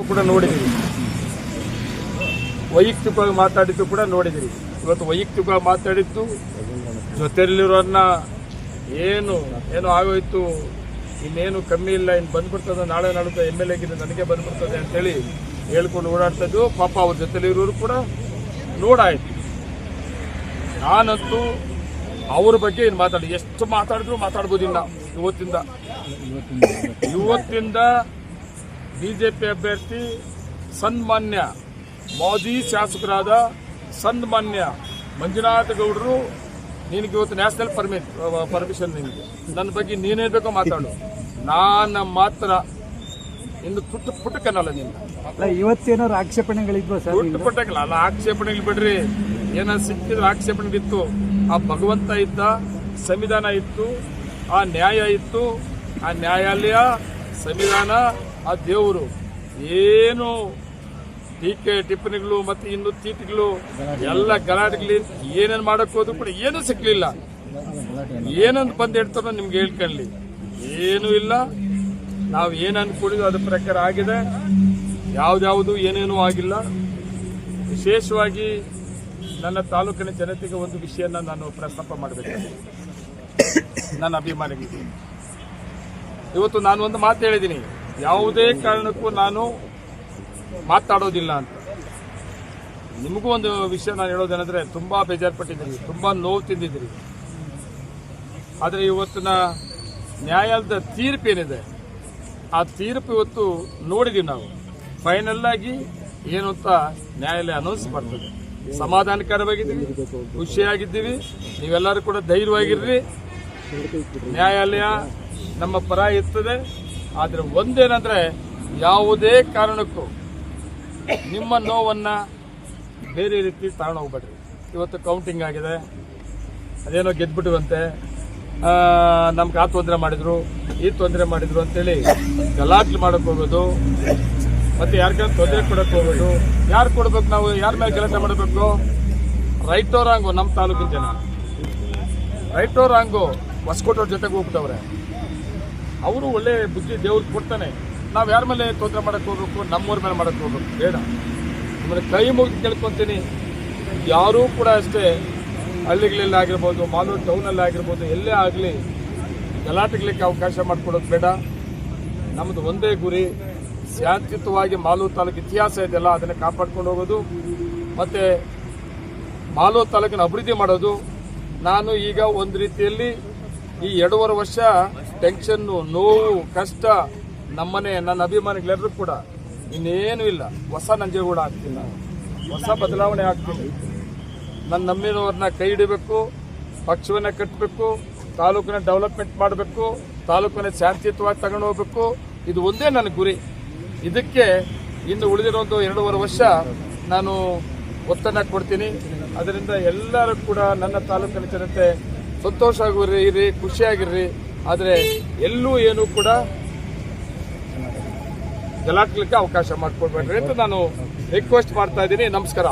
ಕೂಡ ನೋಡಿದ್ದೀವಿ. ವೈಯಕ್ತಿಕವಾಗಿ ಮಾತಾಡಿದ್ದು ಕೂಡ ನೋಡಿದ್ದೀವಿ. ಇವತ್ತು ವೈಯಕ್ತಿಕವಾಗಿ ಮಾತಾಡಿದ್ದು ಜೊತೆಯಲ್ಲಿರೋನ್ನ ಏನು ಏನು ಆಗೋಯ್ತು, ಇನ್ನೇನು ಕಮ್ಮಿ ಇಲ್ಲ ಇನ್ನು ಬಂದ್ಬಿಡ್ತದೆ, ನಾಳೆ ನಾಡುತ್ತೆ ಎಂ ಎಲ್ ಎಗಿದೆ ನನಗೆ ಬಂದ್ಬಿಡ್ತದೆ ಅಂತೇಳಿ ಹೇಳ್ಕೊಂಡು ಓಡಾಡ್ತಿದ್ದು ಪಾಪ ಅವ್ರ ಜೊತೆಲಿರೋರು ಕೂಡ ನೋಡಾಯ್ತು. ನಾನಂತೂ ಅವ್ರ ಬಗ್ಗೆ ಏನು ಮಾತಾಡಿ, ಎಷ್ಟು ಮಾತಾಡಿದ್ರು ಮಾತಾಡ್ಬೋದಿಲ್ಲ ಇವತ್ತಿಂದ. ಇವತ್ತಿಂದ ಬಿಜೆಪಿ ಅಭ್ಯರ್ಥಿ ಸನ್ಮಾನ್ಯ ಮೋದಿ ಶಾಸಕರಾದ ಸನ್ಮಾನ್ಯ ಮಂಜುನಾಥ ಗೌಡರು ನಿನಗೆ ಇವತ್ತು ನ್ಯಾಷನಲ್ ಪರ್ಮಿಟ್ ಪರ್ಮಿಷನ್ ನಿನಗೆ ನನ್ನ ಬಗ್ಗೆ ನೀನೇ ಬೇಕೋ ಮಾತಾಡು. ನಾನು ಮಾತ್ರ ಇನ್ನು ಪುಟ್ಟ ಪುಟ್ಟಕ್ಕನಲ್ಲ ನಿನ್ನ. ಅಲ್ಲ ಇವತ್ತೇನಾದ್ರು ಆಕ್ಷೇಪಣೆಗಳಿದ್ವಾ ಸರ್ ಪುಟ್ಟ ಪುಟ್ಟಕ್ಕಲ್ಲ ಅಲ್ಲ ಆಕ್ಷೇಪಣೆಗಳು ಬಿಡ್ರಿ. ಏನೋ ಸಿಕ್ಕಿದ್ರೆ ಆಕ್ಷೇಪಣೆಗಳಿತ್ತು ಆ ಭಗವಂತ ಇದ್ದ ಸಂವಿಧಾನ ಇತ್ತು ಆ ನ್ಯಾಯ ಇತ್ತು ಆ ನ್ಯಾಯಾಲಯ ಸಂವಿಧಾನ ಆ ದೇವರು ಏನು ಟೀಕೆ ಟಿಪ್ಪಣಿಗಳು ಮತ್ತೆ ಇನ್ನು ತೀಟಿಗಳು ಎಲ್ಲ ಗಲಾಟೆಗಳು ಏನೇನು ಮಾಡಕ್ ಹೋದ್ರು ಕೂಡ ಏನೂ ಸಿಕ್ಲಿಲ್ಲ ಏನಂತ ಬಂದು ಹೇಳ್ತಾರೋ ನಿಮ್ಗೆ ಹೇಳ್ಕೊಳ್ಳಿ. ಏನೂ ಇಲ್ಲ. ನಾವು ಏನು ಅನ್ಕೊಂಡಿದ್ವಿ ಅದ್ರ ಪ್ರಕಾರ ಆಗಿದೆ. ಯಾವ್ದಾವುದು ಏನೇನೂ ಆಗಿಲ್ಲ. ವಿಶೇಷವಾಗಿ ನನ್ನ ತಾಲೂಕಿನ ಜನತೆಗೆ ಒಂದು ವಿಷಯನ ನಾನು ಪ್ರಸ್ತಾಪ ಮಾಡಬೇಕು. ನನ್ನ ಅಭಿಮಾನಿಗಳಿಗೆ. ಇವತ್ತು ನಾನು ಒಂದು ಮಾತು ಹೇಳಿದ್ದೀನಿ. ಯಾವುದೇ ಕಾರಣಕ್ಕೂ ನಾನು ಮಾತಾಡೋದಿಲ್ಲ ಅಂತ. ನಿಮಗೂ ಒಂದು ವಿಷಯ ನಾನು ಹೇಳೋದೇನೆಂದ್ರೆ ತುಂಬಾ ಬೇಜಾರ್ಪಟ್ಟಿದ್ದೀರಿ, ತುಂಬಾ ನೋವು ತಿಂದಿದ್ದೀರಿ. ಆದರೆ ಇವತ್ತಿನ ನ್ಯಾಯಾಲಯದ ತೀರ್ಪು ಏನಿದೆ, ಆ ತೀರ್ಪು ಇವತ್ತು ನೋಡಿದೀವಿ ನಾವು. ಫೈನಲ್ ಆಗಿ ಏನು ಅಂತ ನ್ಯಾಯಾಲಯ ಅನೌನ್ಸ್ ಮಾಡ್ತದೆ. ಸಮಾಧಾನಕರವಾಗಿದ್ದೀವಿ ಖುಷಿಯಾಗಿದ್ದೀವಿ ನೀವೆಲ್ಲರೂ ಕೂಡ ಧೈರ್ಯವಾಗಿರ್ರಿ. ನ್ಯಾಯಾಲಯ ನಮ್ಮ ಪರ ಇರ್ತದೆ ಆದರೆ ಒಂದೇನಂದ್ರೆ ಯಾವುದೇ ಕಾರಣಕ್ಕೂ ನಿಮ್ಮ ನೋವನ್ನ ಬೇರೆ ರೀತಿ ತಗೊಂಡು ಹೋಗ್ಬೇಡ್ರಿ. ಇವತ್ತು ಕೌಂಟಿಂಗ್ ಆಗಿದೆ. ಅದೇನೋ ಗೆದ್ಬಿಟ್ಟಿವಂತೆ ನಮ್ಗೆ ಆ ತೊಂದರೆ ಮಾಡಿದ್ರು, ಈ ತೊಂದರೆ ಮಾಡಿದ್ರು ಅಂತೇಳಿ ಗಲಾಟೆ ಮಾಡಕ್ ಹೋಗೋದು, ಮತ್ತೆ ಯಾರಿಗೆ ತೊಂದರೆ ಕೊಡಕ್ ಹೋಗೋದು, ಯಾರು ಕೊಡ್ಬೇಕು ನಾವು, ಯಾರ ಮೇಲೆ ಕೆಲಸ ಮಾಡಬೇಕು? ರೈಟೋ ರಾಂಗು ನಮ್ಮ ತಾಲೂಕಿನ ಜನ. ರೈಟೋ ರಾಂಗು ಹೊಸಕೋಟವ್ರ ಜೊತೆಗೆ ಹೋಗ್ಬಿಟ್ಟವ್ರೆ. ಅವರು ಒಳ್ಳೆ ಬುದ್ಧಿ ದೇವ್ರಿಗೆ ಕೊಡ್ತಾನೆ. ನಾವು ಯಾರ ಮೇಲೆ ತೊಂದರೆ ಮಾಡಕ್ ಹೋಗ್ಬೇಕು? ನಮ್ಮವ್ರ ಮೇಲೆ ಮಾಡಕ್ಕೆ ಹೋಗ್ಬೇಕು. ಬೇಡ. ಆಮೇಲೆ ಕೈ ಮುಗಿದು ಕೇಳ್ಕೊತೀನಿ. ಯಾರೂ ಕೂಡ ಅಷ್ಟೇ ಹಳ್ಳಿಗಳಲ್ಲಿ ಆಗಿರ್ಬೋದು, ಮಾಲೂರು ಟೌನಲ್ಲಿ ಆಗಿರ್ಬೋದು, ಎಲ್ಲೇ ಆಗಲಿ ಗಲಾಟೆಗಳಿಗೆ ಅವಕಾಶ ಮಾಡಿಕೊಡೋದು ಬೇಡ. ನಮ್ಮದು ಒಂದೇ ಗುರಿ. ಶಾಂತಿಯುತವಾಗಿ ಮಾಲೂರು ತಾಲೂಕು ಇತಿಹಾಸ ಇದೆಯಲ್ಲ, ಅದನ್ನು ಕಾಪಾಡ್ಕೊಂಡು ಹೋಗೋದು. ಮತ್ತು ಮಾಲೂರು ತಾಲೂಕಿನ ಅಭಿವೃದ್ಧಿ ಮಾಡೋದು. ನಾನು ಈಗ ಒಂದು ರೀತಿಯಲ್ಲಿ ಈ ಎರಡೂವರೆ ವರ್ಷ ಟೆನ್ಷನ್ನು ನೋವು, ಕಷ್ಟ, ನಮ್ಮನೆ, ನನ್ನ ಅಭಿಮಾನಿಗಳೆಲ್ಲರೂ ಕೂಡ ಇನ್ನೇನು ಇಲ್ಲ. ಹೊಸ ನಂಜೇಗೂಡ ಆಗ್ತೀನಿ ನಾನು. ಹೊಸ ಬದಲಾವಣೆ ಆಗ್ತೀನಿ. ನನ್ನ ನಂಬಿನವ್ರನ್ನ ಕೈ ಹಿಡಿಬೇಕು, ಪಕ್ಷವನ್ನ ಕಟ್ಟಬೇಕು ತಾಲೂಕಿನ ಡೆವಲಪ್ಮೆಂಟ್ ಮಾಡಬೇಕು, ತಾಲೂಕಿನ ಶಾಂತಿಯುತವಾಗಿ ತಗೊಂಡು ಹೋಗ್ಬೇಕು. ಇದು ಒಂದೇ ನನ್ನ ಗುರಿ. ಇದಕ್ಕೆ ಇನ್ನು ಉಳಿದಿರೋದು ಎರಡೂವರೆ ವರ್ಷ ನಾನು ಒತ್ತನ್ನ ಕೊಡ್ತೀನಿ. ಅದರಿಂದ ಎಲ್ಲರೂ ಕೂಡ ನನ್ನ ತಾಲೂಕಿನ ಜನತೆ ಸಂತೋಷವಾಗಿರ್ರಿ ಇರಿ, ಖುಷಿಯಾಗಿರ್ರಿ. ಆದರೆ ಎಲ್ಲೂ ಏನು ಕೂಡ ಗಲಾಟ್ಲಿಕ್ಕೆ ಅವಕಾಶ ಮಾಡಿಕೊಡ್ಬೇಡ್ರಿ ಅಂತ ನಾನು ರಿಕ್ವೆಸ್ಟ್ ಮಾಡ್ತಾ ಇದ್ದೀನಿ. ನಮಸ್ಕಾರ.